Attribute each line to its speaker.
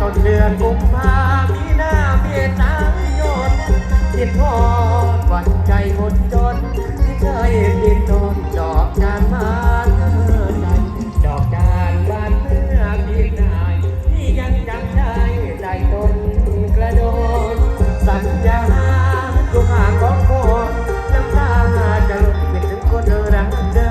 Speaker 1: ต้นเดือนกุมภามีนาเมตายนกิดพอหวั่นใจคดจน ที่เคยดินโดนดอกจานมาเธอใจดอกจานบาเมื่อพี่นาที่ยังจำได้ใจตนกระโดดสัญญาลูกหาของคนน้ำตาจะหล่นเป็นถึงคนรักเดิ